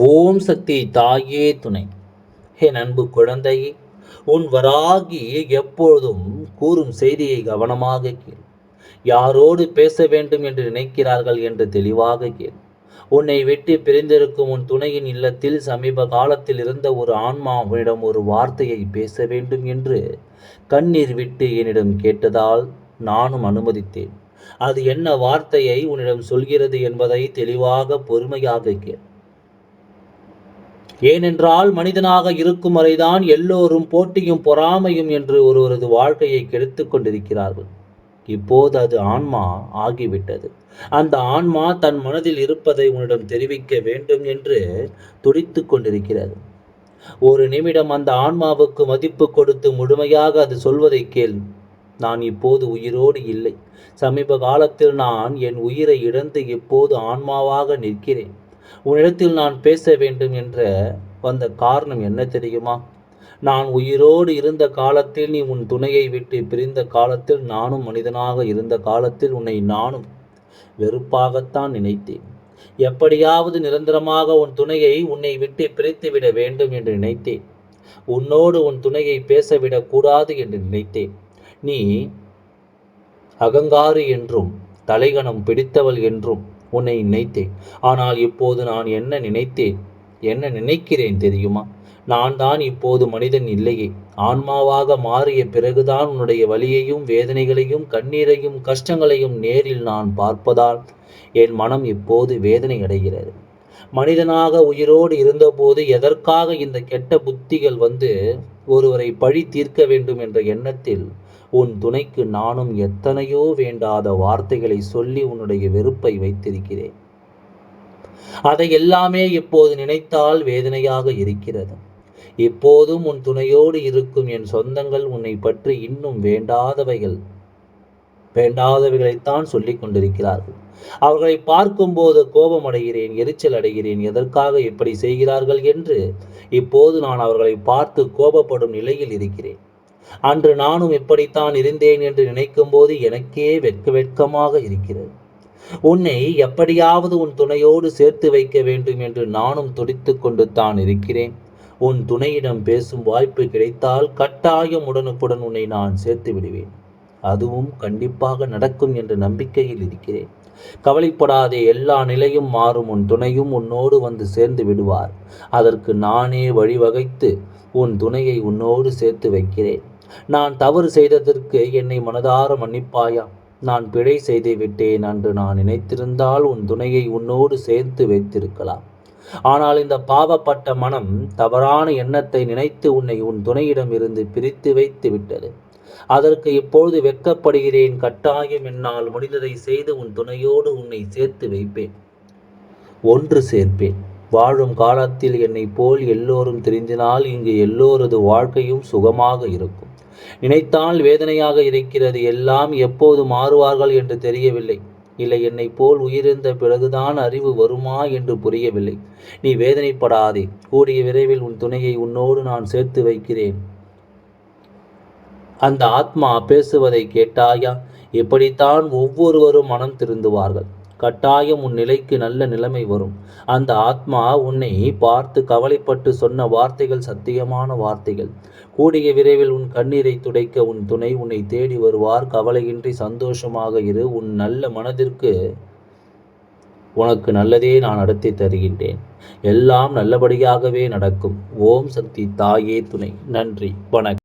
ஓம் சக்தி தாயே துணை. என் அன்பு குழந்தையே உன் வராகி எப்பொழுதும் கூறும் செய்தியை கவனமாக கேள். யாரோடு பேச வேண்டும் என்று நினைக்கிறார்கள் என்று தெளிவாக கேள். உன்னை விட்டு பிரிந்திருக்கும் உன் துணையின் இல்லத்தில் சமீப காலத்தில் இருந்த ஒரு ஆன்மா உன்னிடம் ஒரு வார்த்தையை பேச வேண்டும் என்று கண்ணீர் விட்டு என்னிடம் கேட்டதால் நானும் அனுமதித்தேன். அது என்ன வார்த்தையை உன்னிடம் சொல்கிறது என்பதை தெளிவாக பொறுமையாக கேள். ஏனென்றால் மனிதனாக இருக்கும் வரைதான் எல்லோரும் போட்டியும் பொறாமையும் என்று ஒருவரது வாழ்க்கையை கெடுத்து கொண்டிருக்கிறார்கள். இப்போது அது ஆன்மா ஆகிவிட்டது. அந்த ஆன்மா தன் மனதில் இருப்பதை உன்னிடம் தெரிவிக்க வேண்டும் என்று துடித்து கொண்டிருக்கிறது. ஒரு நிமிடம் அந்த ஆன்மாவுக்கு மதிப்பு கொடுத்து முழுமையாக அது சொல்வதை கேள். நான் இப்போது உயிரோடு இல்லை. சமீப காலத்தில் நான் என் உயிரை இழந்து இப்போது ஆன்மாவாக நிற்கிறேன். உன்னிடத்தில் நான் பேச வேண்டும் என்ற வந்த காரணம் என்ன தெரியுமா? நான் உயிரோடு இருந்த காலத்தில் நீ உன் துணையை விட்டு பிரிந்த காலத்தில் நானும் மனிதனாக இருந்த காலத்தில் உன்னை நானும் வெறுப்பாகத்தான் நினைத்தேன். எப்படியாவது நிரந்தரமாக உன் துணையை உன்னை விட்டு பிரித்துவிட வேண்டும் என்று நினைத்தேன். உன்னோடு உன் துணையை பேசவிடக் கூடாது என்று நினைத்தேன். நீ அகங்காரி என்றும் தலைகணம் பிடித்தவள் என்றும் உன்னை நினைத்தேன். ஆனால் இப்போது நான் என்ன நினைத்தேன்? என்ன நினைக்கிறேன் தெரியுமா? நான் தான் இப்போது மனிதன் இல்லையே. ஆன்மாவாக மாறிய பிறகுதான் உன்னுடைய வலியையும் வேதனைகளையும் கண்ணீரையும் கஷ்டங்களையும் நேரில் நான் பார்ப்பதால் என் மனம் இப்போது வேதனை அடைகிறது. மனிதனாக உயிரோடு இருந்தபோது எதற்காக இந்த கெட்ட புத்திகள் வந்து ஒருவரை பழி தீர்க்க வேண்டும் என்ற எண்ணத்தில் உன் துணைக்கு நானும் எத்தனையோ வேண்டாத வார்த்தைகளை சொல்லி உன்னுடைய வெறுப்பை வைத்திருக்கிறேன். அதை எல்லாமே இப்போது நினைத்தால் வேதனையாக இருக்கிறது. இப்போதும் உன் துணையோடு இருக்கும் என் சொந்தங்கள் உன்னை பற்றி இன்னும் வேண்டாதவைகள் வேண்டாதவைகளைத்தான் சொல்லிக் கொண்டிருக்கிறார்கள். அவர்களை பார்க்கும்போது கோபம் அடைகிறேன் எரிச்சல் அடைகிறேன் எதற்காக இப்படி செய்கிறார்கள் என்று இப்போது நான் அவர்களை பார்த்து கோபப்படும் நிலையில் இருக்கிறேன். அன்று நானும் எப்படித்தான் இருந்தேன் என்று நினைக்கும் போது எனக்கே வெட்க வெட்கமாக இருக்கிறது. உன்னை எப்படியாவது உன் துணையோடு சேர்த்து வைக்க வேண்டும் என்று நானும் துடித்து கொண்டு தான் இருக்கிறேன். உன் துணையிடம் பேசும் வாய்ப்பு கிடைத்தால் கட்டாயம் உடனுக்குடன் உன்னை நான் சேர்த்து விடுவேன். அதுவும் கண்டிப்பாக நடக்கும் என்ற நம்பிக்கையில் இருக்கிறேன். கவலைப்படாதே எல்லா நிலையும் மாறும். உன் துணையும் உன்னோடு வந்து சேர்ந்து விடுவார். அதற்கு நானே வழிவகைத்து உன் துணையை உன்னோடு சேர்த்து வைக்கிறேன். நான் தவறு செய்ததற்கு என்னை மனதார மன்னிப்பாயா? நான் பிழை செய்து விட்டேன் அன்று நான் நினைத்திருந்தால் உன் துணையை உன்னோடு சேர்த்து வைத்திருக்கலாம். ஆனால் இந்த பாவப்பட்ட மனம் தவறான எண்ணத்தை நினைத்து உன்னை உன் துணையிடம் இருந்து பிரித்து வைத்து விட்டது. அதற்கு இப்பொழுது வெட்கப்படுகிறேன் கட்டாயம் என்னால் முடிந்ததை செய்து உன் துணையோடு உன்னை சேர்த்து வைப்பேன். ஒன்று சேர்ப்பேன். வாழும் காலத்தில் என்னை போல் எல்லோரும் தெரிந்தினால் இங்கு எல்லோரது வாழ்க்கையும் சுகமாக இருக்கும். நினைத்தால் வேதனையாக இருக்கிறது எல்லாம் எப்போது மாறுவார்கள் என்று தெரியவில்லை. இல்லை என்னை போல் உயிரிழந்த பிறகுதான் அறிவு வருமா என்று புரியவில்லை. நீ வேதனைப்படாதே கூடிய விரைவில் உன் துணையை உன்னோடு நான் சேர்த்து வைக்கிறேன். அந்த ஆத்மா பேசுவதை கேட்டாயா? இப்படித்தான் ஒவ்வொருவரும் மனம் திருந்துவார்கள். கட்டாயம் உன் நிலைக்கு நல்ல நிலைமை வரும். அந்த ஆத்மா உன்னை பார்த்து கவலைப்பட்டு சொன்ன வார்த்தைகள் சத்தியமான வார்த்தைகள். கூடிய விரைவில் உன் கண்ணீரை துடைக்க உன் துணை உன்னை தேடி வருவார். கவலையின்றி சந்தோஷமாக இரு. உன் நல்ல மனதிற்கு உனக்கு நல்லதே நான் நடத்தி தருகின்றேன். எல்லாம் நல்லபடியாகவே நடக்கும். ஓம் சக்தி தாயே துணை. நன்றி. வணக்கம்.